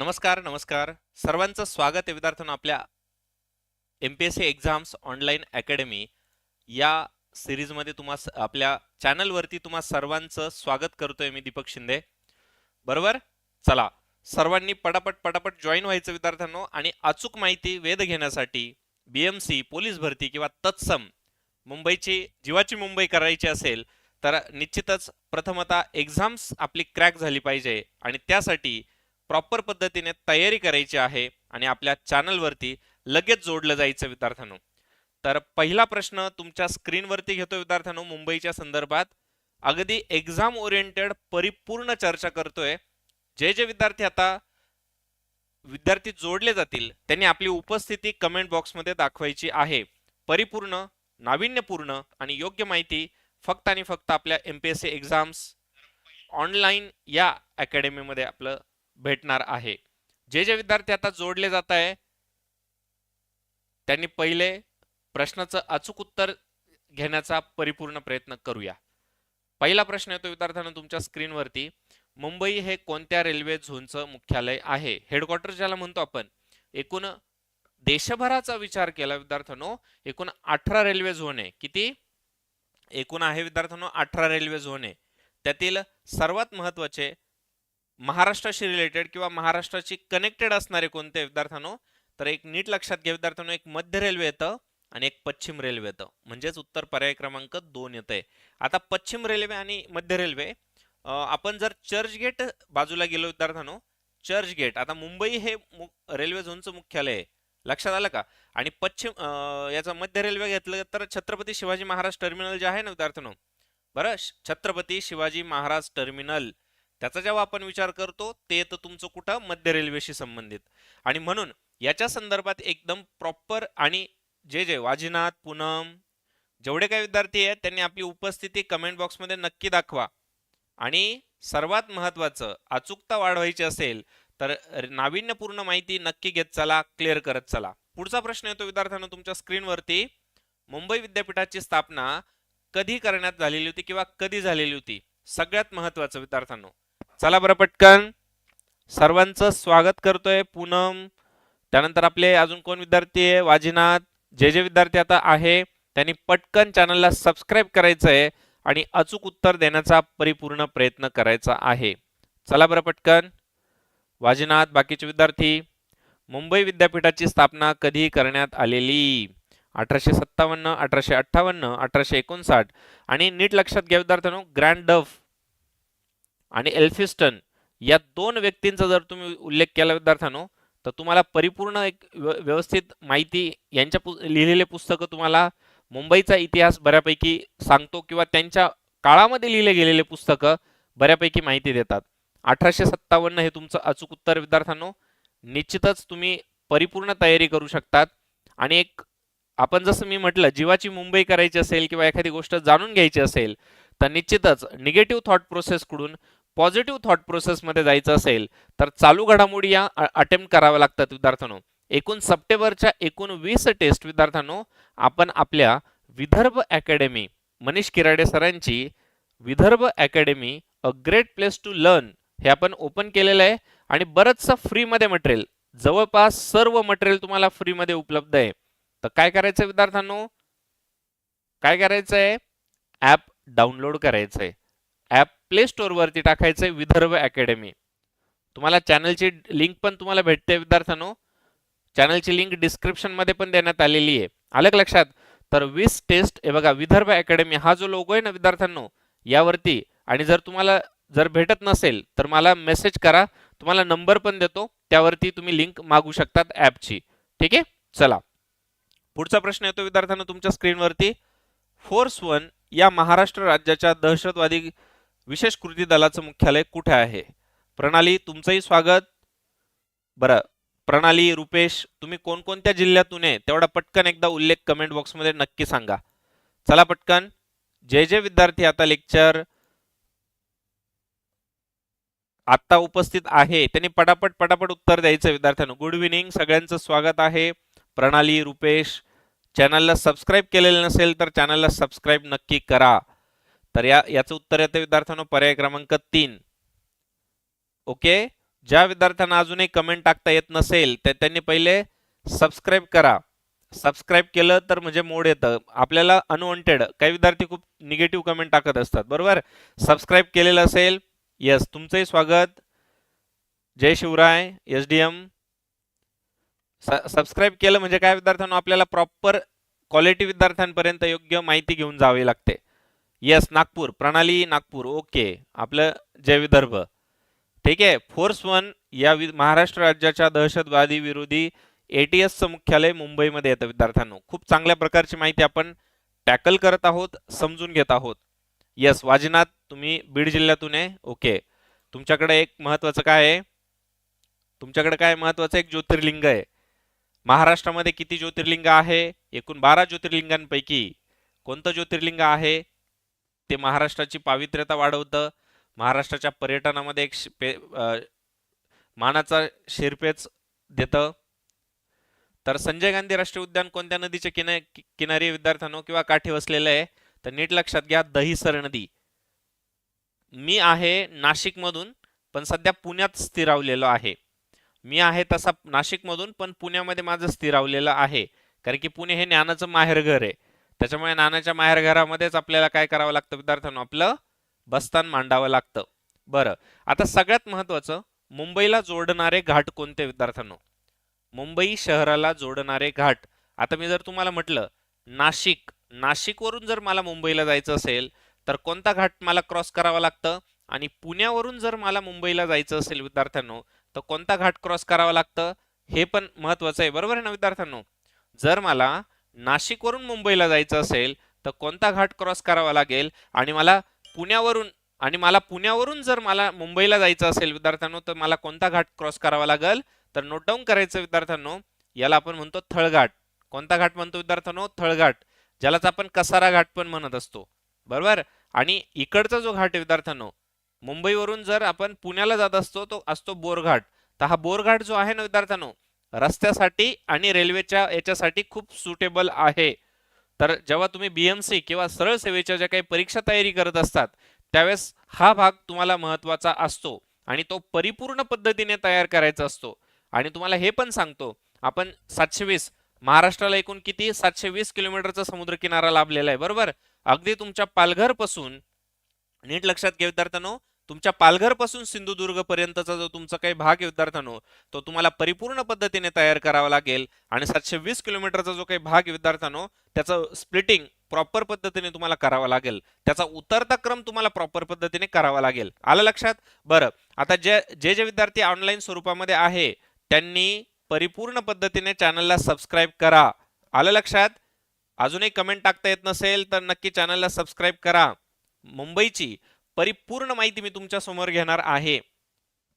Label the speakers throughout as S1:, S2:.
S1: नमस्कार नमस्कार. सर्वांचं स्वागत आहे विद्यार्थ्यांना आपल्या M P S C exams online academy या सिरीजमध्ये तुम्हा आपल्या चॅनलवरती तुम्हा सर्वांचं स्वागत करतोय मी दीपक शिंदे. बरोबर? चला सर्वांनी पटापट पटापट जॉईन व्हायचं विद्यार्थ्यांनो आणि अचूक माहिती वेध घेण्यासाठी बी एम सी पोलीस भरती किंवा तत्सम मुंबईची जीवाची मुंबई करायची असेल तर निश्चितच प्रथमतः एक्झाम्स आपली क्रॅक झाली पाहिजे आणि त्यासाठी प्रॉपर पद्धतीने तयारी करायची आहे आणि आपल्या चॅनलवरती लगेच जोडलं जायचं विद्यार्थ्यांनो. तर पहिला प्रश्न तुमच्या स्क्रीनवरती घेतो विद्यार्थ्यांनो मुंबईच्या संदर्भात. अगदी एक्झाम ओरिएंटेड परिपूर्ण चर्चा करतोय. जे जे विद्यार्थी आता विद्यार्थी जोडले जातील त्यांनी आपली उपस्थिती कमेंट बॉक्समध्ये दाखवायची आहे. परिपूर्ण नाविन्यपूर्ण आणि योग्य माहिती फक्त आणि फक्त आपल्या M P S C exams online या अकॅडमीमध्ये आपलं भेटणार आहे. जे जे विद्यार्थी आता जोडले जात आहे त्यांनी पहिले प्रश्नाचं अचूक उत्तर घेण्याचा परिपूर्ण प्रयत्न करूया. पहिला प्रश्न येतो विद्यार्थ्यांना तुमच्या स्क्रीनवरती. मुंबई हे कोणत्या रेल्वे झोनचं मुख्यालय आहे? हेडक्वार्टर ज्याला म्हणतो आपण एकूण देशभराचा विचार केला विद्यार्थ्यांनो एकूण अठरा रेल्वे झोन आहे. किती? एकूण आहे विद्यार्थ्यांनो अठरा रेल्वे झोन आहे. त्यातील सर्वात महत्त्वाचे महाराष्ट्राशी रिलेटेड किंवा महाराष्ट्राची कनेक्टेड असणारे कोणते विद्यार्थ्यांनो तर एक नीट लक्षात घ्या विद्यार्थ्यांनो एक मध्य रेल्वे येतं आणि एक पश्चिम रेल्वे येतं. म्हणजेच उत्तर पर्याय क्रमांक दोन येत आहे आता पश्चिम रेल्वे आणि मध्य रेल्वे आपण जर चर्चगेट बाजूला गेलो विद्यार्थ्यांनो चर्चगेट आता मुंबई हे मु- रेल्वे झोनचं मुख्यालय आहे. लक्षात आलं का? आणि पश्चिम याचा याचं मध्य रेल्वे घेतलं तर छत्रपती शिवाजी महाराज टर्मिनल जे आहे ना विद्यार्थ्यांनो बरं? श- छत्रपती शिवाजी महाराज टर्मिनल त्याचा जेव्हा आपण विचार करतो ते येतं तुमचं कुठं? मध्य रेल्वेशी संबंधित. आणि म्हणून याच्या संदर्भात एकदम प्रॉपर आणि जे जे वाजीनाथ पूनम जेवढे काही विद्यार्थी आहेत त्यांनी आपली उपस्थिती कमेंट बॉक्समध्ये नक्की दाखवा. आणि सर्वात महत्त्वाचं अचूकता वाढवायची असेल तर नाविन्यपूर्ण माहिती नक्की घेत चला क्लिअर करत चला. पुढचा प्रश्न येतो विद्यार्थ्यांनो तुमच्या स्क्रीनवरती मुंबई विद्यापीठाची स्थापना कधी करण्यात झालेली होती किंवा कधी झालेली होती? सगळ्यात महत्त्वाचं विद्यार्थ्यांनो. चला बरं पटकन. सर्वांचं स्वागत करतोय पूनम. त्यानंतर आपले अजून कोण विद्यार्थी आहे? वाजीनाथ. जे जे विद्यार्थी आता आहे त्यांनी पटकन चॅनलला सबस्क्राईब करायचं आहे आणि अचूक उत्तर देण्याचा परिपूर्ण प्रयत्न करायचा आहे. चला बरं पटकन. वाजीनाथ बाकीचे विद्यार्थी. मुंबई विद्यापीठाची स्थापना कधी करण्यात आलेली? अठराशे सत्तावन्न अठराशे अठ्ठावन्न अठराशे एकोणसाठ. आणि नीट लक्षात घ्या विद्यार्थ्यांनो ग्रँड डफ आणि एल्फिस्टन या दोन व्यक्तींचा जर तुम्ही उल्लेख केला विद्यार्थ्यांनो तर तुम्हाला परिपूर्ण एक व्यवस्थित माहिती यांच्या पु लिहिलेले पुस्तकं तुम्हाला मुंबईचा इतिहास बऱ्यापैकी सांगतो किंवा त्यांच्या काळामध्ये लिहिले गेलेले पुस्तकं बऱ्यापैकी माहिती देतात. अठराशे सत्तावन्न हे तुमचं अचूक उत्तर विद्यार्थ्यांनो. निश्चितच तुम्ही परिपूर्ण तयारी करू शकतात. आणि एक आपण जसं मी म्हटलं जीवाची मुंबई करायची असेल किंवा एखादी गोष्ट जाणून घ्यायची असेल तर निश्चितच निगेटिव्ह थॉट प्रोसेसकडून पॉझिटिव्ह थॉट प्रोसेसमध्ये जायचं असेल तर चालू घडामोडी या अटेम्प्ट कराव्या लागतात विद्यार्थ्यांनो. एकूण सप्टेंबरच्या एकूण वीस टेस्ट विद्यार्थ्यांनो आपण आपल्या विदर्भ अकॅडमी मनीष किराडे सरांची Vidarbha academy a great place to learn हे आपण ओपन केलेलं आहे. आणि बरंचसं फ्रीमध्ये मटेरियल जवळपास सर्व मटेरियल तुम्हाला फ्रीमध्ये उपलब्ध आहे. तर काय करायचं विद्यार्थ्यांनो? काय करायचं आहे ॲप डाउनलोड करायचं आहे ॲप प्ले स्टोअरवरती टाकायचं आहे विदर्भ अकॅडमी. तुम्हाला चॅनलची लिंक पण तुम्हाला भेटते विद्यार्थ्यांनो. चॅनलची लिंक डिस्क्रिप्शनमध्ये पण देण्यात आलेली आहे. आलं लक्षात? तर वीस टेस्ट हे बघा विदर्भ अकॅडमी हा जो लोगो आहे ना विद्यार्थ्यांनो यावरती. आणि जर तुम्हाला जर भेटत नसेल तर मला मेसेज करा. तुम्हाला नंबर पण देतो. त्यावरती तुम्ही लिंक मागू शकतात ॲपची. ठीक आहे? चला. पुढचा प्रश्न येतो विद्यार्थ्यांना तुमच्या स्क्रीनवरती. फोर्स वन या महाराष्ट्र राज्याच्या दहशतवादी विशेष कृती दलाचं मुख्यालय कुठे आहे? प्रणाली तुमचंही स्वागत. बरं प्रणाली रुपेश तुम्ही कोणकोणत्या जिल्ह्यातून आहे? तेवढा पटकन एकदा उल्लेख कमेंट बॉक्समध्ये नक्की सांगा. चला पटकन. जे जे विद्यार्थी आता लेक्चर आत्ता उपस्थित आहे. त्यांनी पटापट पटापट उत्तर द्यायचं विद्यार्थ्यांना. गुड इव्हिनिंग सगळ्यांचं स्वागत आहे. प्रणाली रुपेश चॅनलला सबस्क्राईब केलेलं नसेल तर चॅनलला सबस्क्राईब नक्की करा. तर या याचं उत्तर येतं विद्यार्थ्यांनो पर्याय क्रमांक तीन. ओके? ज्या विद्यार्थ्यांना अजूनही कमेंट टाकता येत नसेल तर त्यांनी पहिले सबस्क्राईब करा. सबस्क्राईब केलं तर म्हणजे मोड येतं. आपल्याला अनवॉन्टेड काही विद्यार्थी खूप निगेटिव्ह कमेंट टाकत असतात. बरोबर? सबस्क्राईब केलेलं असेल यस तुमचंही स्वागत. जय Shivray S D M subscribe केलं म्हणजे काय विद्यार्थ्यांना आपल्याला प्रॉपर क्वालिटी विद्यार्थ्यांपर्यंत योग्य माहिती घेऊन जावी लागते. येस नागपूर प्रणाली नागपूर. ओके आपलं जय विदर्भ. ठीक आहे. फोर्स वन या वि- महाराष्ट्र राज्याच्या दहशतवादी विरोधी एटीएसचं मुख्यालय मुंबईमध्ये येतं विद्यार्थ्यांनो. खूप चांगल्या प्रकारची माहिती आपण टॅकल करत आहोत समजून घेत आहोत. येस वाजीनाथ तुम्ही बीड जिल्ह्यातून आहे. ओके तुमच्याकडे एक महत्वाचं काय आहे? तुमच्याकडे काय महत्वाचं एक ज्योतिर्लिंग आहे. महाराष्ट्रामध्ये किती ज्योतिर्लिंग आहे? एकूण बारा ज्योतिर्लिंगांपैकी कोणतं ज्योतिर्लिंग आहे? ते महाराष्ट्राची पावित्र्यता वाढवतं. महाराष्ट्राच्या पर्यटनामध्ये एक पे- मानाचा शिरपेच देतं. तर संजय गांधी राष्ट्रीय उद्यान कोणत्या नदीच्या किना किनारी विद्यार्थ्यांनो? किंवा काठी वसलेलं आहे? तर नीट लक्षात घ्या दहिसर नदी. मी आहे नाशिकमधून पण सध्या पुण्यात स्थिरावलेलो आहे. मी आहे तसा नाशिकमधून पण पुण्यामध्ये माझं स्थिरावलेलं आहे. कारण की पुणे हे ज्ञानाचं माहेरघर आहे. त्याच्यामुळे ज्ञानाच्या माहेरघरामध्येच आपल्याला काय करावं लागतं विद्यार्थ्यांनो? आपलं बस्तान मांडावं लागतं. बरं. आता सगळ्यात महत्वाचं मुंबईला जोडणारे घाट कोणते विद्यार्थ्यांनो? मुंबई शहराला जोडणारे घाट. आता मी जर तुम्हाला म्हटलं नाशिक. नाशिकवरून जर मला मुंबईला जायचं असेल तर कोणता घाट मला क्रॉस करावा लागतं? आणि पुण्यावरून जर मला मुंबईला जायचं असेल विद्यार्थ्यांनो तर कोणता घाट क्रॉस करावा लागतं? हे पण महत्वाचं आहे. बरोबर आहे ना विद्यार्थ्यांनो? जर मला नाशिकवरून मुंबईला जायचं असेल तर कोणता घाट क्रॉस करावा लागेल? आणि मला पुण्यावरून आणि मला पुण्यावरून जर मला मुंबईला जायचं असेल विद्यार्थ्यांनो तर मला कोणता घाट क्रॉस करावा लागेल? तर नोट डाऊन करायचं विद्यार्थ्यांनो याला आपण म्हणतो थळघाट. कोणता घाट म्हणतो विद्यार्थ्यांनो? थळघाट ज्यालाच आपण कसारा घाट पण म्हणत असतो. बरोबर? आणि इकडचा जो घाट आहे विद्यार्थ्यांनो मुंबईवरून जर आपण पुण्याला जात असतो तो असतो बोरघाट. तर हा बोरघाट जो आहे ना विद्यार्थ्यांनो रस्त्यासाठी आणि रेल्वेच्या याच्यासाठी खूप सुटेबल आहे. तर जेव्हा तुम्ही बीएमसी किंवा सरळ सेवेच्या ज्या काही परीक्षा तयारी करत असतात त्यावेळेस हा भाग तुम्हाला महत्त्वाचा असतो आणि तो परिपूर्ण पद्धतीने तयार करायचा असतो. आणि तुम्हाला हे पण सांगतो आपण सातशे वीस महाराष्ट्राला एकूण किती? सातशे वीस किलोमीटरचा समुद्रकिनारा लाभलेला आहे बरोबर? अगदी तुमच्या पालघरपासून नीट लक्षात घ्या विद्यार्थ्यांनो तुमच्या पालघरपासून सिंधुदुर्गपर्यंतचा जो तुमचा काही भाग आहे विद्यार्थ्यांनो तो तुम्हाला परिपूर्ण पद्धतीने तयार करावा लागेल. आणि सातशे वीस किलोमीटरचा जो काही भाग आहे विद्यार्थ्यांनो त्याचं स्प्लिटिंग प्रॉपर पद्धतीने तुम्हाला करावा लागेल. त्याचा उतरता क्रम तुम्हाला प्रॉपर पद्धतीने करावा लागेल. आलं लक्षात? बरं. आता जे जे जे विद्यार्थी ऑनलाईन स्वरूपामध्ये आहे त्यांनी परिपूर्ण पद्धतीने चॅनलला सबस्क्राईब करा. आलं लक्षात? अजूनही कमेंट टाकता येत नसेल तर नक्की चॅनलला सबस्क्राईब करा. मुंबईची परिपूर्ण माहिती मी तुमच्यासमोर घेणार आहे.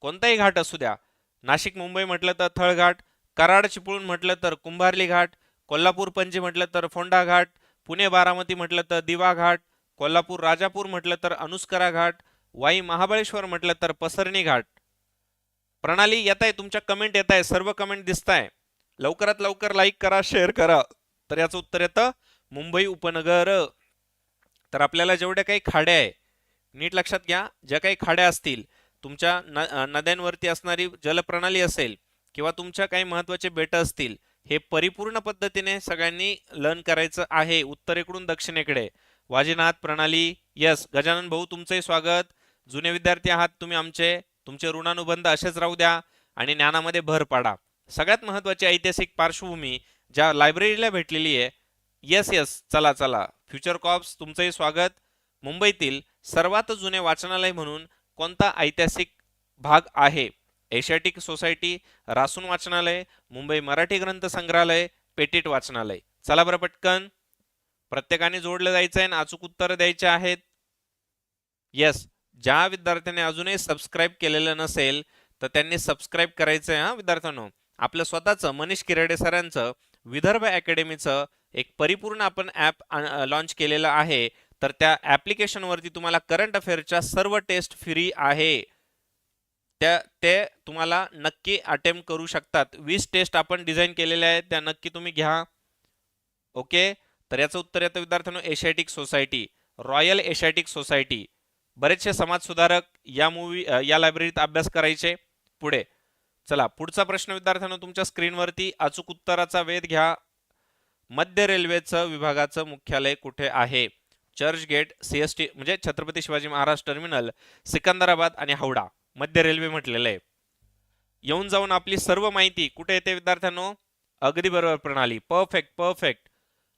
S1: कोणताही घाट असू द्या. नाशिक मुंबई म्हटलं तर थळघाट कराड चिपळूण म्हटलं तर कुंभारली घाट कोल्हापूर पणजी म्हटलं तर फोंडा घाट पुणे बारामती म्हटलं तर दिवा घाट कोल्हापूर राजापूर म्हटलं तर अनुस्करा घाट वाई महाबळेश्वर म्हटलं तर पसरणी घाट. प्रणाली येत आहे तुमच्या कमेंट येत आहे सर्व कमेंट दिसत आहे लवकरात लवकर लाईक करा शेअर करा. तर याचं उत्तर येतं मुंबई उपनगर. तर आपल्याला जेवढ्या काही खाड्या आहे नीट लक्षात घ्या ज्या काही खाड्या असतील तुमच्या न नद्यांवरती असणारी जलप्रणाली असेल किंवा तुमच्या काही महत्त्वाचे बेटं असतील हे परिपूर्ण पद्धतीने सगळ्यांनी लर्न करायचं आहे उत्तरेकडून दक्षिणेकडे. वाजीनाथ प्रणाली यस. गजानन भाऊ तुमचंही स्वागत. जुने विद्यार्थी आहात तुम्ही आमचे. तुमचे ऋणानुबंध असेच राहू द्या आणि ज्ञानामध्ये भर पाडा. सगळ्यात महत्वाची ऐतिहासिक पार्श्वभूमी ज्या लायब्ररीला भेटलेली आहे येस येस. चला चला. फ्युचर कॉप्स तुमचंही स्वागत. मुंबईतील सर्वात जुने वाचनालय म्हणून कोणता ऐतिहासिक भाग आहे? एशियाटिक सोसायटी रासून वाचनालय मुंबई मराठी ग्रंथ संग्रहालय पेटीट वाचनालय. चला बरं पटकन. प्रत्येकाने जोडलं जायचं आहे आणि अचूक उत्तर द्यायचे आहेत. येस ज्या विद्यार्थ्याने अजूनही सबस्क्राईब केलेलं नसेल तर त्यांनी सबस्क्राईब करायचं आहे हा विद्यार्थ्यांनो. आपलं स्वतःचं मनीष किराडे सरांचं विदर्भ अकॅडमीचं एक परिपूर्ण आपण ॲप लॉन्च केलेलं आहे. तर त्या ॲप्लिकेशनवरती तुम्हाला करंट अफेअरच्या सर्व टेस्ट फ्री आहे. त्या ते तुम्हाला नक्की अटेम्प्ट करू शकतात. वीस टेस्ट आपण डिझाईन केलेल्या आहेत त्या नक्की तुम्ही घ्या. ओके? तर याचं उत्तर येतं विद्यार्थ्यांनो Asiatic society royal Asiatic society. बरेचसे समाजसुधारक या मूवी या लायब्ररीत अभ्यास करायचे. पुढे. चला पुढचा प्रश्न विद्यार्थ्यांनो तुमच्या स्क्रीनवरती अचूक उत्तराचा वेध घ्या. मध्य रेल्वेचं विभागाचं मुख्यालय कुठे आहे? चर्चगेट सीएसटी म्हणजे छत्रपती शिवाजी महाराज टर्मिनल सिकंदराबाद आणि हावडा मध्य रेल्वे म्हटलेलं आहे. येऊन जाऊन आपली सर्व माहिती कुठे येते विद्यार्थ्यांनो? अगदी बरोबर प्रणाली परफेक्ट परफेक्ट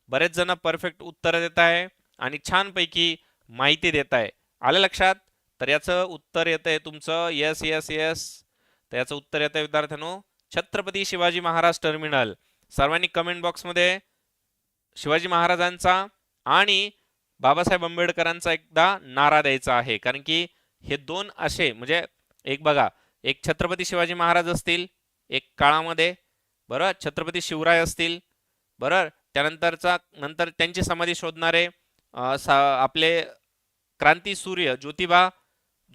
S1: बरेच जण परफेक्ट उत्तर देत आहे आणि छानपैकी माहिती देत आहे. आलं लक्षात? तर याचं उत्तर येत आहे तुमचं येस येस येस तर याचं उत्तर येत आहे विद्यार्थ्यांनो छत्रपती शिवाजी महाराज टर्मिनल. सर्वांनी कमेंट बॉक्समध्ये शिवाजी महाराजांचा आणि बाबासाहेब आंबेडकरांचा एकदा नारा द्यायचा आहे. कारण की हे दोन असे म्हणजे एक बघा एक छत्रपती शिवाजी महाराज असतील एक काळामध्ये बरं छत्रपती शिवराय असतील बरं त्यानंतरचा नंतर त्यांची समाधी शोधणारे सा- आपले क्रांती सूर्य ज्योतिबा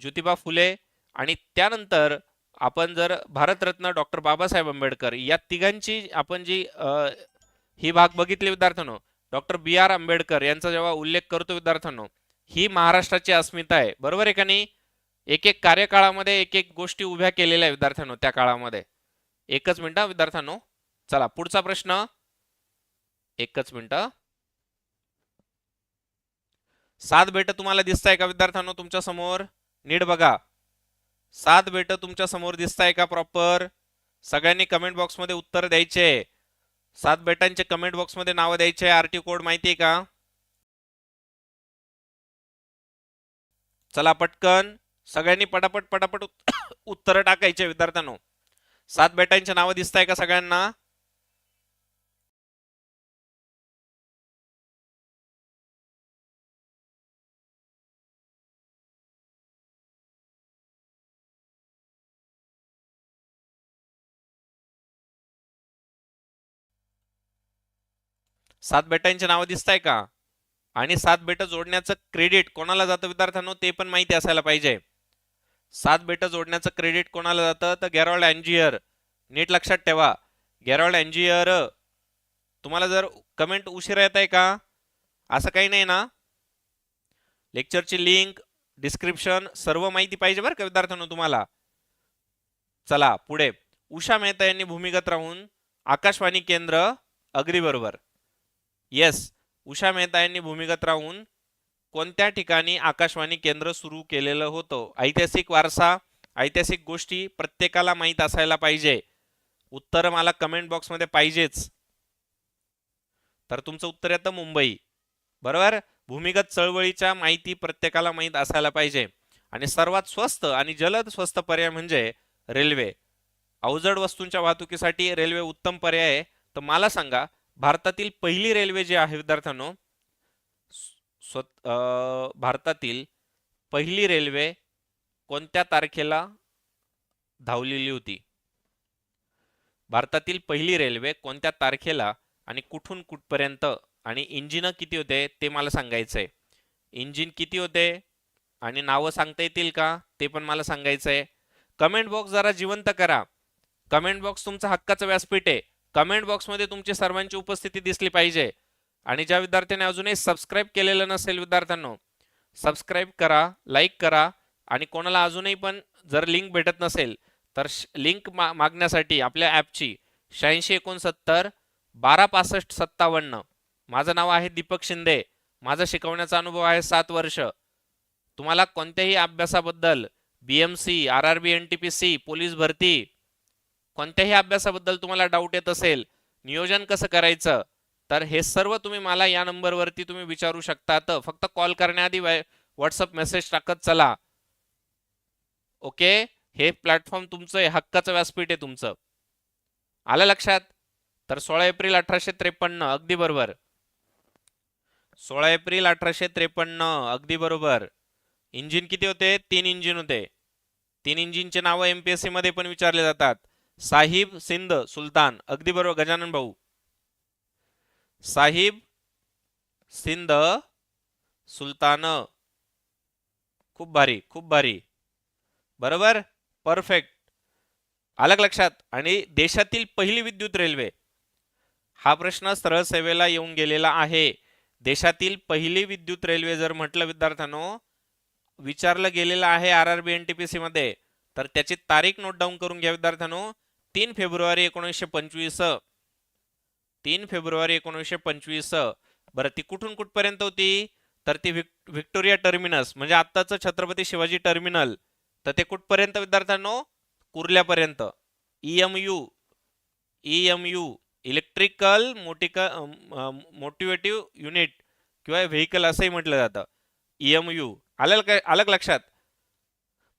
S1: ज्योतिबा फुले आणि त्यानंतर आपण जर भारतरत्न डॉक्टर बाबासाहेब आंबेडकर या तिघांची आपण जी अं, ही भाग बघितली विद्यार्थ्यांनो डॉक्टर बी आर आंबेडकर यांचा जेव्हा उल्लेख करतो विद्यार्थ्यांनो ही महाराष्ट्राची अस्मिता आहे. बरोबर आहे का नाही? एक एक कार्यकाळामध्ये एक एक गोष्टी उभ्या केलेल्या आहे विद्यार्थ्यांनो त्या काळामध्ये. एकच मिनिटं विद्यार्थ्यांनो. चला पुढचा प्रश्न. एकच मिनिटं सात बेट तुम्हाला दिसताय का विद्यार्थ्यांनो तुमच्यासमोर नीट बघा. सात बेट तुमच्यासमोर दिसताय का प्रॉपर सगळ्यांनी कमेंट बॉक्समध्ये उत्तर द्यायचे. सात बेटांचे कमेंट बॉक्समध्ये नावं द्यायचे. आरटी कोड माहिती आहे का? चला पटकन. सगळ्यांनी पटापट पटापट उत्तर टाकायचे विद्यार्थ्यांनो. सात बेटांची नावं दिसताय का सगळ्यांना? सात बेटांची नावं दिसताय का? आणि सात बेटं जोडण्याचं क्रेडिट कोणाला जातं विद्यार्थ्यांनो? ते पण माहिती असायला पाहिजे. सात बेटं जोडण्याचं क्रेडिट कोणाला जातं? तर गॅरॉल्ड अँजियर नीट लक्षात ठेवा. गॅरॉल्ड अँजियर तुम्हाला जर कमेंट उशिरा येत आहे का? असं काही नाही ना? लेक्चरची लिंक डिस्क्रिप्शन सर्व माहिती पाहिजे बरं का विद्यार्थ्यांनो तुम्हाला? चला पुढे. उषा मेहता यांनी भूमिगत राहून आकाशवाणी केंद्र अग्रीबरोबर. बरोबर येस उषा मेहता यांनी भूमिगत राहून कोणत्या ठिकाणी आकाशवाणी केंद्र सुरू केलेलं होतं? ऐतिहासिक वारसा ऐतिहासिक गोष्टी प्रत्येकाला माहीत असायला पाहिजे. उत्तर मला कमेंट बॉक्समध्ये पाहिजेच. तर तुमचं उत्तर येतं मुंबई. बरोबर? भूमिगत चळवळीच्या माहिती प्रत्येकाला माहीत असायला पाहिजे. आणि सर्वात स्वस्त आणि जलद स्वस्त पर्याय म्हणजे रेल्वे. अवजड वस्तूंच्या वाहतुकीसाठी रेल्वे उत्तम पर्याय आहे. तर मला सांगा भारतातील पहिली रेल्वे जी आहे विद्यार्थ्यांनो स्वत भारतातील पहिली रेल्वे कोणत्या तारखेला धावलेली होती? भारतातील पहिली रेल्वे कोणत्या तारखेला आणि कुठून कुठपर्यंत आणि इंजिन किती होते ते मला सांगायचं आहे इंजिन किती होते आणि नावं सांगता येतील का ते पण मला सांगायचं आहे कमेंट बॉक्स जरा जिवंत करा. कमेंट बॉक्स तुमचा हक्काचं व्यासपीठ आहे. कमेंट बॉक्समध्ये तुमची सर्वांची उपस्थिती दिसली पाहिजे. आणि ज्या विद्यार्थ्यांनी अजूनही सबस्क्राईब केलेलं नसेल विद्यार्थ्यांनो सबस्क्राईब करा लाईक करा आणि कोणाला अजूनही पण जर लिंक भेटत नसेल तर लिंक मा मागण्यासाठी आपल्या ॲपची शहाऐंशी एकोणसत्तर बारा पासष्ट सत्तावन्न. माझं नाव आहे दीपक शिंदे. माझा शिकवण्याचा अनुभव आहे सात वर्ष. तुम्हाला कोणत्याही अभ्यासाबद्दल B M C R R B N T P C police भरती कोणत्याही अभ्यासाबद्दल तुम्हाला डाऊट येत असेल नियोजन कसं करायचं तर हे सर्व तुम्ही मला या नंबरवरती तुम्ही विचारू शकता तर फक्त कॉल करण्याआधी व्हॉट्सअप मेसेज टाकत चला. ओके हे प्लॅटफॉर्म तुमचं आहे हक्काचं व्यासपीठ आहे तुमचं. आलं लक्षात? तर सोळा एप्रिल अठराशे त्रेपन्न अगदी बरोबर. सोळा एप्रिल अठराशे त्रेपन्न अगदी बरोबर. इंजिन किती होते? तीन इंजिन होते. तीन इंजिनचे नावं एमपीएससी मध्ये पण विचारले जातात. साहिब सिंध सुलतान अगदी बरोबर गजानन भाऊ. साहिब सिंध सुलतान. खूप भारी खूप भारी. बरोबर? परफेक्ट अलग लक्षात? आणि देशातील पहिली विद्युत रेल्वे. हा प्रश्न सरळ सेवेला येऊन गेलेला आहे. देशातील पहिली विद्युत रेल्वे जर म्हटलं विद्यार्थ्यांनो विचारलं गेलेलं आहे R R B N T P C मध्ये तर त्याची तारीख नोट डाऊन करून घ्या विद्यार्थ्यांनो. तीन फेब्रुवारी एकोणीसशे पंचवीस. तीन फेब्रुवारी एकोणीसशे पंचवीस. बरं ती कुठून कुठपर्यंत होती? तर ती व्हिक व्हिक्टोरिया टर्मिनस म्हणजे आत्ताचं छत्रपती शिवाजी टर्मिनल. तर ते कुठपर्यंत विद्यार्थ्यांनो? कुर्ल्यापर्यंत. E M U E M U electrical मोटिका motivative unit किंवा व्हेकल असंही म्हटलं जातं. ई एम यू आलं काय आलं लक्षात?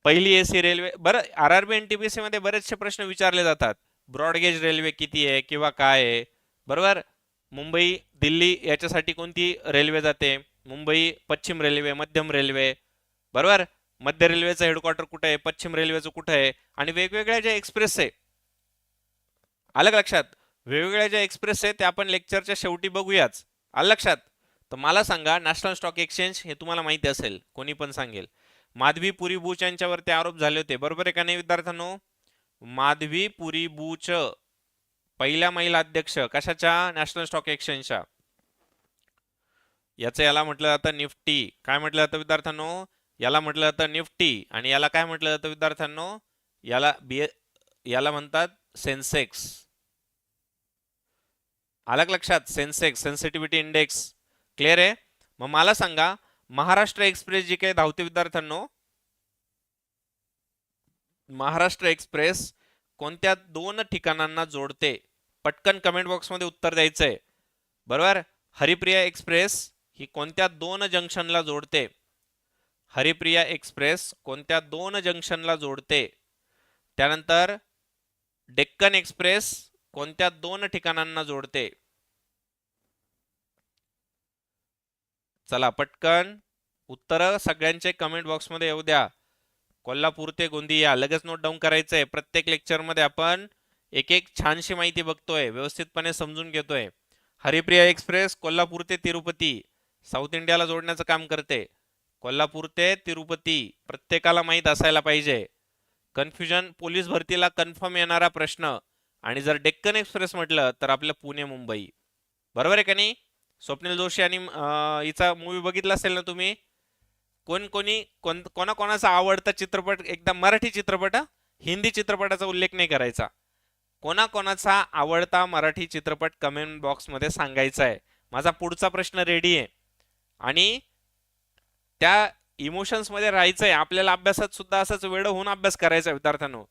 S1: पहिली एसी रेल्वे बरं R R B N T P C मध्ये बरेचसे प्रश्न विचारले जातात. ब्रॉडगेज रेल्वे किती आहे किंवा काय आहे? बरोबर? मुंबई दिल्ली याच्यासाठी कोणती रेल्वे जाते? मुंबई पश्चिम रेल्वे मध्यम रेल्वे बरोबर? मध्य रेल्वेचं हेडक्वार्टर कुठं आहे? पश्चिम रेल्वेचं कुठं आहे? आणि वेगवेगळ्या ज्या एक्सप्रेस आहे आलं लक्षात? वेगवेगळ्या ज्या एक्सप्रेस आहे त्या आपण लेक्चरच्या शेवटी बघूयाच. आलं लक्षात? तर मला सांगा नॅशनल स्टॉक एक्सचेंज हे तुम्हाला माहिती असेल कोणी पण सांगेल. माधवी पुरी बुच यांच्यावरती आरोप झाले होते. बरोबर आहे का नाही विद्यार्थ्यांनो? माधवी पुरी बुच पहिल्या महिला अध्यक्ष कशाच्या? नॅशनल स्टॉक एक्सचेंजच्या. याचं याला म्हटलं जातं निफ्टी. काय म्हटलं जातं विद्यार्थ्यांनो? याला म्हटलं जातं निफ्टी. आणि याला काय म्हटलं जातं विद्यार्थ्यांनो? याला बी याला म्हणतात सेन्सेक्स. अलग लक्षात? Sensex sensitivity index. क्लिअर आहे? मग मला सांगा महाराष्ट्र एक्सप्रेस जी काही धावते विद्यार्थ्यांनो महाराष्ट्र एक्सप्रेस कोणत्या दोन ठिकाणांना जोडते? पटकन कमेंट बॉक्समध्ये उत्तर द्यायचंय. बरोबर? हरिप्रिया एक्सप्रेस ही कोणत्या दोन जंक्शनला जोडते? हरिप्रिया एक्सप्रेस कोणत्या दोन जंक्शनला जोडते? त्यानंतर डेक्कन एक्सप्रेस कोणत्या दोन ठिकाणांना जोडते? चला पटकन. उत्तर सगळ्यांचे कमेंट बॉक्समध्ये येऊ द्या. कोल्हापूर ते गोंदिया लगेच नोट डाऊन करायचंय. प्रत्येक लेक्चरमध्ये आपण एक एक छानशी माहिती बघतोय व्यवस्थितपणे समजून घेतोय. हरिप्रिया एक्सप्रेस कोल्हापूर ते तिरुपती. साऊथ इंडियाला जोडण्याचं काम करते. कोल्हापूर ते तिरुपती प्रत्येकाला माहीत असायला पाहिजे. कन्फ्युजन पोलीस भरतीला कन्फर्म येणारा प्रश्न. आणि जर डेक्कन एक्सप्रेस म्हटलं तर आपलं पुणे मुंबई. बरोबर आहे का नाही? स्वप्नील जोशी आणि हिचा मूवी बघितला असेल ना तुम्ही? कोण कोणी कोण कोणाकोणाचा आवडता चित्रपट एकदा मराठी चित्रपट हिंदी चित्रपटाचा उल्लेख नाही करायचा. कोणाकोणाचा आवडता मराठी चित्रपट कमेंट बॉक्समध्ये सांगायचा आहे. माझा पुढचा प्रश्न रेडी आहे. आणि त्या इमोशन्समध्ये राहायचं आहे. आपल्याला अभ्यासात सुद्धा असंच वेळ होऊन अभ्यास करायचा आहे विद्यार्थ्यांनो.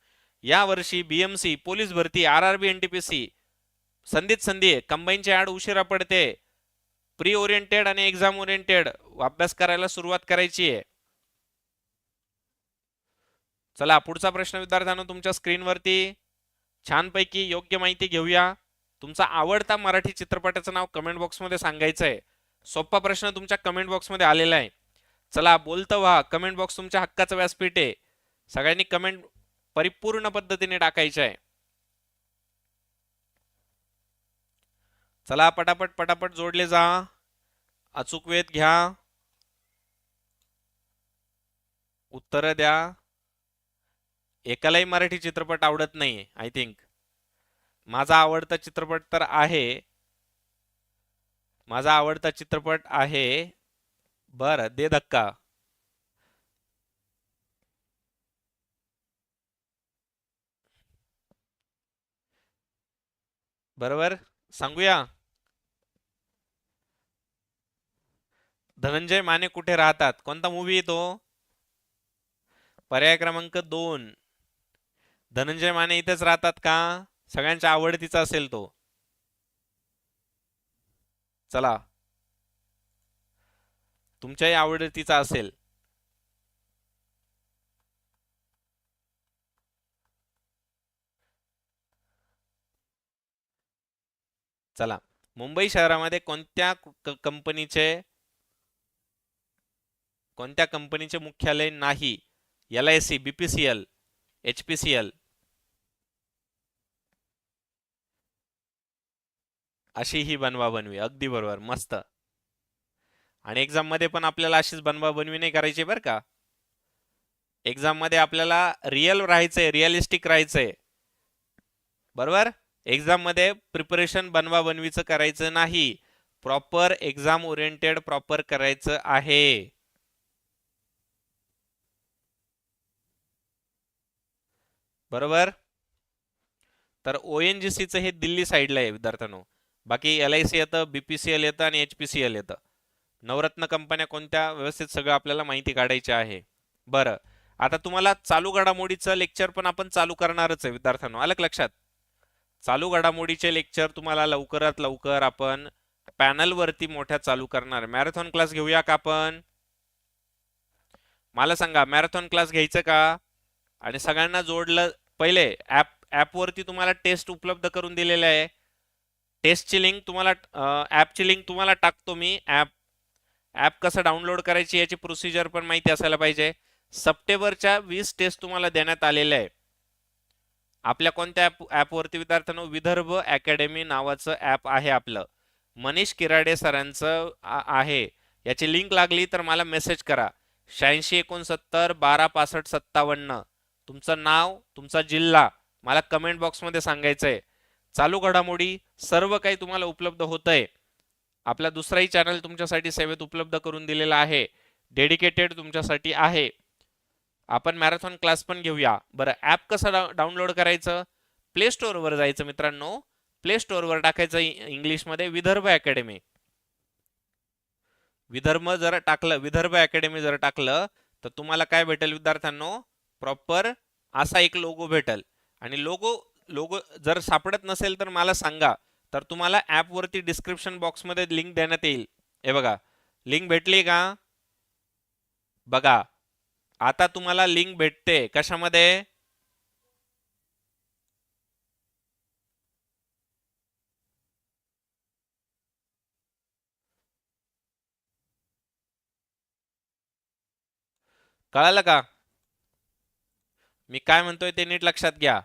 S1: या वर्षी बीएमसी पोलीस भरती R R B N T P C संधीत संधी आहे कंबाईनची ॲड उशिरा पडते. प्री ओरिएंटेड आणि एक्झाम ओरिएंटेड अभ्यास करायला सुरुवात करायची आहे. चला पुढचा प्रश्न विद्यार्थ्यांनो तुमच्या स्क्रीनवरती. छानपैकी योग्य माहिती घेऊया. तुमचा आवडता मराठी चित्रपटाचं नाव कमेंट बॉक्समध्ये सांगायचं आहे. सोपा प्रश्न तुमच्या कमेंट बॉक्समध्ये आलेला आहे. चला बोलतं व्हा. कमेंट बॉक्स तुमच्या हक्काचं व्यासपीठ आहे. सगळ्यांनी कमेंट परिपूर्ण पद्धतीने टाकायचं आहे. चला पटापट पटापट जोडले जा. अचूक वेध घ्या. उत्तर द्या. एकालाही मराठी चित्रपट आवडत नाही आय थिंक माझा आवडता चित्रपट तर आहे. माझा आवडता चित्रपट आहे बर दे धक्का. बरोबर? सांगूया? धनंजय माने कुठे राहतात? कोणता मूवी येतो पर्याय क्रमांक दोन. धनंजय माने इथेच राहतात का? सगळ्यांच्या आवडतीचा असेल तो. चला. तुमच्याही आवडतीचा असेल. चला. मुंबई शहरामध्ये कोणत्या कंपनीचे कोणत्या कंपनीचे मुख्यालय नाही? L I C BPCL H P C L. अशी ही बनवा बनवी अगदी बरोबर मस्त. आणि एक्झाममध्ये पण आपल्याला अशीच बनवा बनवी नाही करायची बरं का? एक्झाममध्ये आपल्याला रिअल राहायचंय रिअलिस्टिक राहायचंय. बरोबर? एक्झाममध्ये प्रिपरेशन बनवा बनवीचं करायचं नाही. प्रॉपर एक्झाम ओरिएंटेड प्रॉपर करायचं आहे. बरोबर? तर ओ एन जी सीचं हे दिल्ली साईडला आहे विद्यार्थ्यांनो. बाकी एल आय सी येतं बीपीसीएल येतं आणि एच पी सी एल येतं. नवरत्न कंपन्या कोणत्या? व्यवस्थित सगळं आपल्याला माहिती काढायची आहे. बरं. आता तुम्हाला चालू घडामोडीचं लेक्चर पण आपण चालू करणारच आहे विद्यार्थ्यांनो. आलं लक्षात? चालू घडामोडीचे लेक्चर तुम्हाला लवकरात लवकर आपण पॅनलवरती मोठ्या चालू करणार. मॅरेथॉन क्लास घेऊया का आपण? मला सांगा मॅरेथॉन क्लास घ्यायचं का? आणि सगळ्यांना जोडलं पहिले ॲप ॲपवरती तुम्हाला टेस्ट उपलब्ध करून दिलेले आहे. टेस्टची लिंक तुम्हाला ॲपची लिंक तुम्हाला टाकतो मी. ॲप ॲप कसं डाउनलोड करायची याची प्रोसिजर पण माहिती असायला पाहिजे. सप्टेंबरच्या वीस टेस्ट तुम्हाला देण्यात आलेल्या आहे. आपल्या कोणत्या ॲप ॲपवरती विद्यार्थ्यांनो विदर्भ अकॅडमी नावाचं ॲप आहे आपलं. मनीष किराडे सरांचं आहे. याची लिंक लागली तर मला मेसेज करा. शहाऐंशी एकोणसत्तर बारा पासष्ट सत्तावन्न. तुमचं नाव तुमचा जिल्हा मला कमेंट बॉक्समध्ये सांगायचं आहे चालू घडामोडी सर्व काही तुम्हाला उपलब्ध होत आहे आपला दुसराही चॅनल तुमच्यासाठी सेवेत उपलब्ध करून दिलेला आहे. डेडिकेटेड तुमच्यासाठी आहे. आपण मॅरेथॉन क्लास पण घेऊया. बरं ॲप कसं डा डाउनलोड करायचं? प्ले स्टोअरवर जायचं मित्रांनो. प्ले स्टोअरवर टाकायचं इंग्लिशमध्ये विदर्भ अकॅडमी विदर्भ जर टाकलं विदर्भ अकॅडमी जर टाकलं तर तुम्हाला काय भेटेल विद्यार्थ्यांनो? प्रॉपर असा एक लोगो भेटल. आणि लोगो लोगो जर सापडत नसेल तर मला सांगा. तर तुम्हाला ॲपवरती डिस्क्रिप्शन बॉक्समध्ये लिंक देण्यात येईल. हे बघा. लिंक भेटली का? बघा. आता तुम्हाला लिंक भेटते. कशामध्ये? कळालं का? मी काय म्हणतोय ते नीट लक्षात घ्या.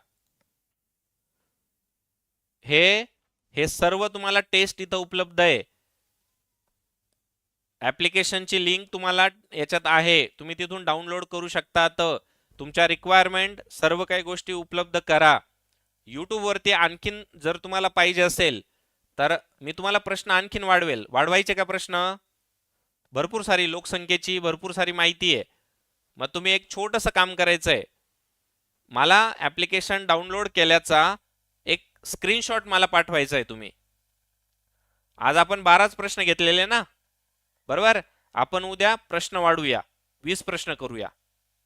S1: हे हे सर्व तुम्हाला टेस्ट इथं उपलब्ध आहे. ऍप्लिकेशनची लिंक तुम्हाला याच्यात आहे. तुम्ही तिथून डाउनलोड करू शकता तर तुमच्या रिक्वायरमेंट सर्व काही गोष्टी उपलब्ध करा. यूट्यूबवरती आणखीन जर तुम्हाला पाहिजे असेल तर मी तुम्हाला प्रश्न आणखीन वाढवेल. वाढवायचे का प्रश्न? भरपूर सारी लोकसंख्येची भरपूर सारी माहिती आहे. मग तुम्ही एक छोटंसं काम करायचं आहे मला ॲप्लिकेशन डाउनलोड केल्याचा एक स्क्रीनशॉट मला पाठवायचा आहे तुम्ही. आज आपण बाराच प्रश्न घेतलेले ना? बरोबर? आपण उद्या प्रश्न वाढूया. वीस प्रश्न करूया.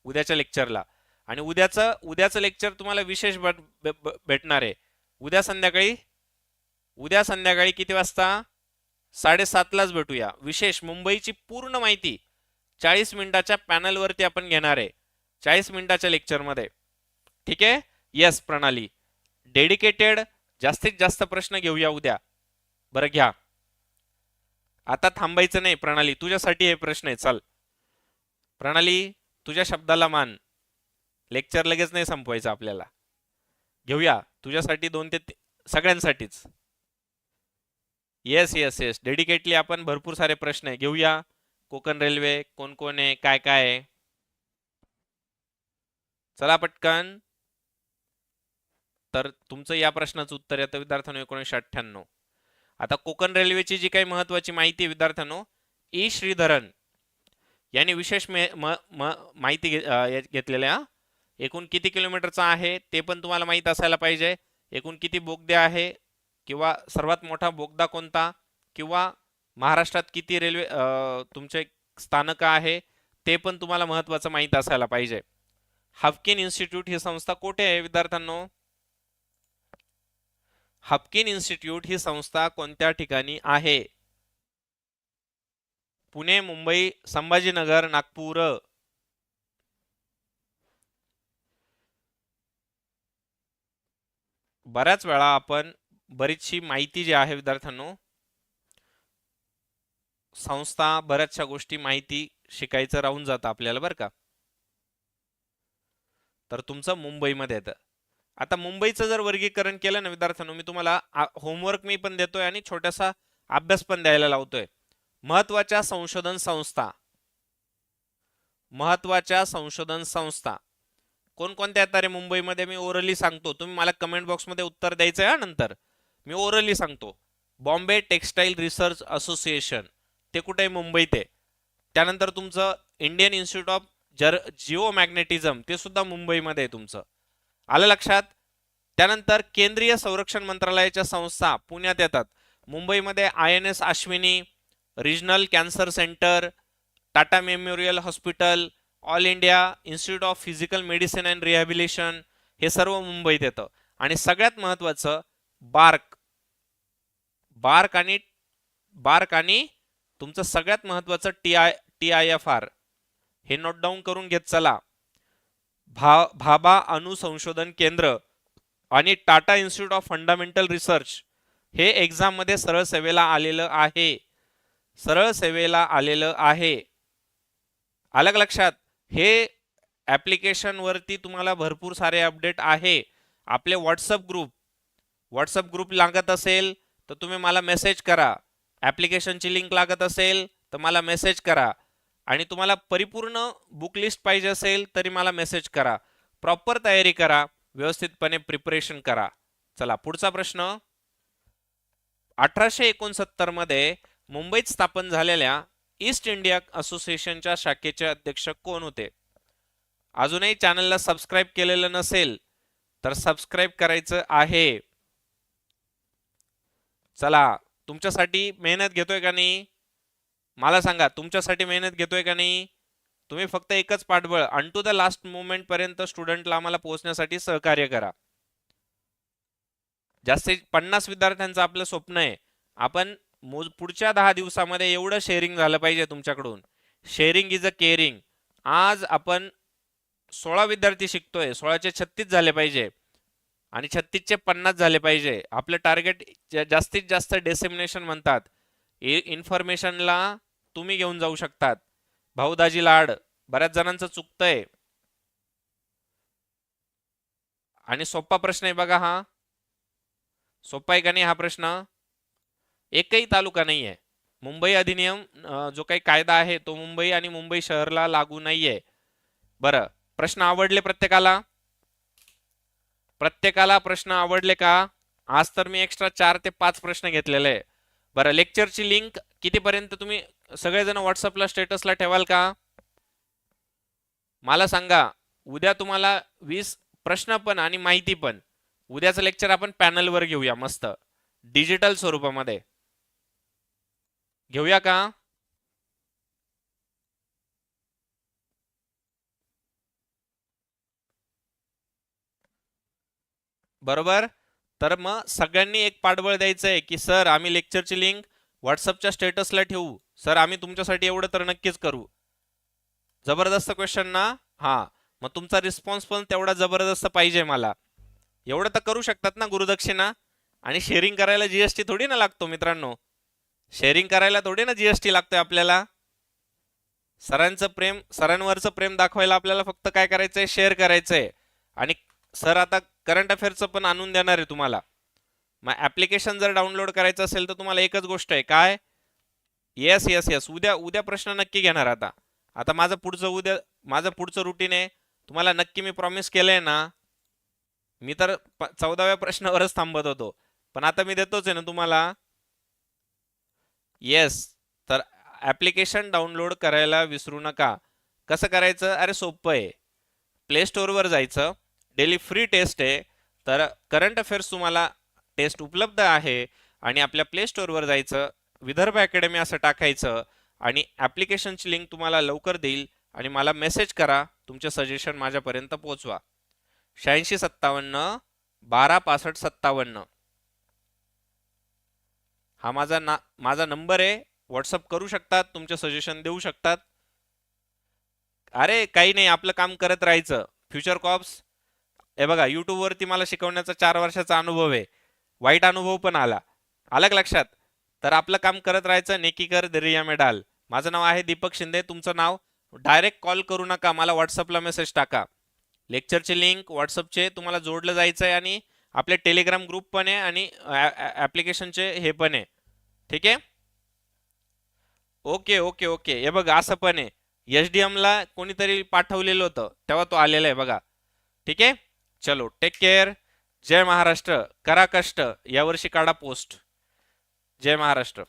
S1: उद्याच्या लेक्चरला आणि उद्याचं उद्याचं लेक्चर तुम्हाला विशेष भेट- भेटणार. आहे उद्या संध्याकाळी? उद्या संध्याकाळी किती वाजता? साडेसातलाच भेटूया. विशेष मुंबईची पूर्ण माहिती चाळीस मिनिटाच्या पॅनलवरती आपण घेणार. आहे चाळीस मिनिटाच्या लेक्चरमध्ये ठीक आहे? येस प्रणाली. डेडिकेटेड जास्तीत जास्त प्रश्न घेऊया उद्या. बरं घ्या. आता थांबायचं नाही प्रणाली. तुझ्यासाठी हे प्रश्न आहे चल. प्रणाली तुझ्या शब्दाला मान. लेक्चर लगेच नाही संपवायचं आपल्याला. घेऊया. तुझ्यासाठी दोन ते सगळ्यांसाठीच. येस येस येस डेडिकेटली आपण भरपूर सारे प्रश्न आहे. घेऊया. कोकण रेल्वे कोण कोण आहे काय काय आहे? चला पटकन. तर तुमचं या प्रश्नाचं उत्तर येतं विद्यार्थ्यांनो एकोणीसशे अठ्ठ्याण्णव. आता कोकण रेल्वेची जी काही महत्वाची माहिती आहे विद्यार्थ्यांनो ई श्रीधरन यांनी विशेष मे- म- माहिती घे- घेतलेल्या हा. एकूण किती किलोमीटरचा आहे ते पण तुम्हाला माहीत असायला पाहिजे. एकूण किती बोगदे आहे किंवा सर्वात मोठा बोगदा कोणता किंवा महाराष्ट्रात किती रेल्वे तुमचे स्थानक आहे ते पण तुम्हाला महत्त्वाचं माहीत असायला पाहिजे. हाफकिन इन्स्टिट्यूट ही संस्था कुठे आहे विद्यार्थ्यांनो? हपकिन इन्स्टिट्यूट ही संस्था कोणत्या ठिकाणी आहे? पुणे मुंबई संभाजीनगर नागपूर. बऱ्याच वेळा आपण बरीचशी माहिती जी आहे विद्यार्थ्यांनो संस्था बऱ्याचशा गोष्टी माहिती शिकायचं राहून जातं आपल्याला बरं का? तर तुमचं मुंबईमध्ये येतं. आता मुंबईचं जर वर्गीकरण केलं ना विद्यार्थ्यांनो मी तुम्हाला होमवर्क मी पण देतोय आणि छोटासा अभ्यास पण द्यायला लावतोय. महत्त्वाच्या संशोधन संस्था. महत्त्वाच्या संशोधन संस्था. कोणकोणत्या येतात रे मुंबईमध्ये मी ओरली सांगतो. तुम्ही मला कमेंट बॉक्समध्ये उत्तर द्यायचं आहे नंतर. मी ओरली सांगतो. Bombay textile research association. ते कुठे आहे? मुंबईत आहे. त्यानंतर तुमचं इंडियन इन्स्टिट्यूट ऑफ जर जिओ मॅग्नेटिझम ते सुद्धा मुंबईमध्ये आहे तुमचं. आलं लक्षात? त्यानंतर केंद्रीय संरक्षण मंत्रालयाच्या संस्था पुण्यात येतात. मुंबईमध्ये I N S Ashwini regional cancer centre Tata memorial hospital all India institute of physical medicine and rehabilitation हे सर्व मुंबईत येतं. आणि सगळ्यात महत्त्वाचं बार्क. बार्क आणि बार्क आणि तुमचं सगळ्यात महत्त्वाचं T I T I F R. हे नोट डाऊन करून घेत चला. भा भाबा अणु संशोधन केंद्र आणि Tata institute of fundamental research हे एक्झाममध्ये सरळ सेवेला आलेलं आहे. सरळ सेवेला आलेलं आहे. अलग लक्षात? हे ॲप्लिकेशनवरती तुम्हाला भरपूर सारे अपडेट आहे. आपले व्हॉट्सअप ग्रुप व्हॉट्सअप ग्रुप लागत असेल तर तुम्ही मला मेसेज करा. ॲप्लिकेशनची लिंक लागत असेल तर मला मेसेज करा. आणि तुम्हाला परिपूर्ण बुक लिस्ट पाहिजे असेल तरी मला मेसेज करा. प्रॉपर तयारी करा. व्यवस्थितपणे प्रिपरेशन करा. चला पुढचा प्रश्न. अठराशे एकोणसत्तरमध्ये मुंबईत स्थापन झालेल्या ईस्ट इंडिया असोसिएशनच्या शाखेचे अध्यक्ष कोण होते? अजूनही चॅनलला सबस्क्राईब केलेलं नसेल तर सबस्क्राईब करायचं आहे. चला तुमच्यासाठी मेहनत घेतोय का नाही? मला सांगा तुमच्यासाठी मेहनत घेतोय का नाही? तुम्ही फक्त एकच पाठबळ अन टू द लास्ट मुमेंट पर्यंत स्टुडंटला आम्हाला पोहोचण्यासाठी सहकार्य करा. जास्तीत पन्नास विद्यार्थ्यांचं आपलं स्वप्न आहे. आपण पुढच्या दहा दिवसामध्ये एवढं शेअरिंग झालं पाहिजे तुमच्याकडून. शेअरिंग इज अ केअरिंग आज आपण सोळा विद्यार्थी शिकतोय सोळाचे छत्तीस झाले पाहिजे. आणि छत्तीसचे पन्नास झाले पाहिजे. आपलं टार्गेट जास्तीत जास्त डेसिमिनेशन म्हणतात. इन्फॉर्मेशनला तुम्ही घेऊन जाऊ शकतात. भाऊदाजी लाड बऱ्याच जणांचं चुकतंय. आणि सोपा प्रश्न आहे बघा हा. सोपा आहे का नाही हा प्रश्न? एकही तालुका नाही आहे मुंबई अधिनियम जो काही कायदा आहे तो मुंबई आणि मुंबई शहरला लागू नाहीये. बरं प्रश्न आवडले प्रत्येकाला? प्रत्येकाला प्रश्न आवडले का? आज तर मी एक्स्ट्रा चार ते पाच प्रश्न घेतलेले. आहे बरं लेक्चरची लिंक कितीपर्यंत तुम्ही सगळेजण व्हॉट्सअपला स्टेटसला ठेवाल का? मला सांगा उद्या तुम्हाला वीस प्रश्न पण आणि माहिती पण. उद्याचं लेक्चर आपण पॅनलवर घेऊया मस्त. डिजिटल स्वरूपामध्ये. घेऊया का? बरोबर? तर मग सगळ्यांनी एक पाठबळ द्यायचं आहे की सर आम्ही लेक्चरची लिंक व्हॉट्सअपच्या स्टेटसला ठेवू. सर आम्ही तुमच्यासाठी एवढं तर नक्कीच करू. जबरदस्त क्वेश्चन ना? हा. मग तुमचा रिस्पॉन्स पण तेवढा जबरदस्त पाहिजे मला. एवढं तर करू शकतात ना गुरुदक्षिणा? आणि शेअरिंग करायला जीएसटी थोडी ना लागतो मित्रांनो? शेअरिंग करायला थोडी ना जीएसटी लागतोय आपल्याला? सरांचं प्रेम सरांवरचं प्रेम दाखवायला आपल्याला फक्त काय करायचंय? शेअर करायचंय. आणि सर आता करंट अफेअरचं पण आणून देणार आहे तुम्हाला. मग ऍप्लिकेशन जर डाउनलोड करायचं असेल तर तुम्हाला एकच गोष्ट आहे. काय? येस येस येस उद्या उद्या प्रश्न नक्की घेणार आता. आता माझं पुढचं उद्या माझं पुढचं रुटीन आहे. तुम्हाला नक्की मी प्रॉमिस केलंय ना मी तर प- चौदाव्या प्रश्नावरच थांबत होतो. पण आता मी देतोच आहे ना तुम्हाला. येस तर ॲप्लिकेशन डाउनलोड करायला विसरू नका. कसं करायचं? अरे सोपं आहे. प्ले स्टोअरवर जायचं. डेली फ्री टेस्ट आहे. तर करंट अफेअर्स तुम्हाला टेस्ट उपलब्ध आहे. आणि आपल्या प्ले स्टोअरवर जायचं. विदर्भ अकॅडमी असं टाकायचं आणि ॲप्लिकेशनची लिंक तुम्हाला लवकर देईल आणि मला मेसेज करा. तुमचे सजेशन माझ्यापर्यंत पोचवा शहाऐंशी सत्तावन्न बारा पासष्ट सत्तावन्न. हा माझा ना माझा नंबर आहे. व्हॉट्सअप करू शकतात तुमचे सजेशन देऊ शकतात. अरे काही नाही आपलं काम करत राहायचं. फ्युचर कॉप्स हे बघा यूट्यूबवरती मला शिकवण्याचा चार वर्षाचा अनुभव आहे. वाईट अनुभव पण आला. अलग लक्षात? तर आपलं काम करत राहायचं नेकीकर दरिया मेडाल माझं नाव आहे दीपक शिंदे तुमचं नाव? डायरेक्ट कॉल करू नका मला व्हॉट्सअपला मेसेज टाका. लेक्चरची लिंक व्हॉट्सअपचे तुम्हाला जोडलं जायचं आहे आणि आपले टेलिग्राम ग्रुप पण आहे आणि ॲप्लिकेशनचे हे पण आहे. ठीक आहे? ओके ओके ओके हे बघा असं पण आहे. एच डी एमला कोणीतरी पाठवलेलं होतं तेव्हा तो आलेला आहे बघा. ठीक आहे? चलो टेक केअर जय महाराष्ट्र. करा कष्ट. यावर्षी काढा पोस्ट जय महाराष्ट्र.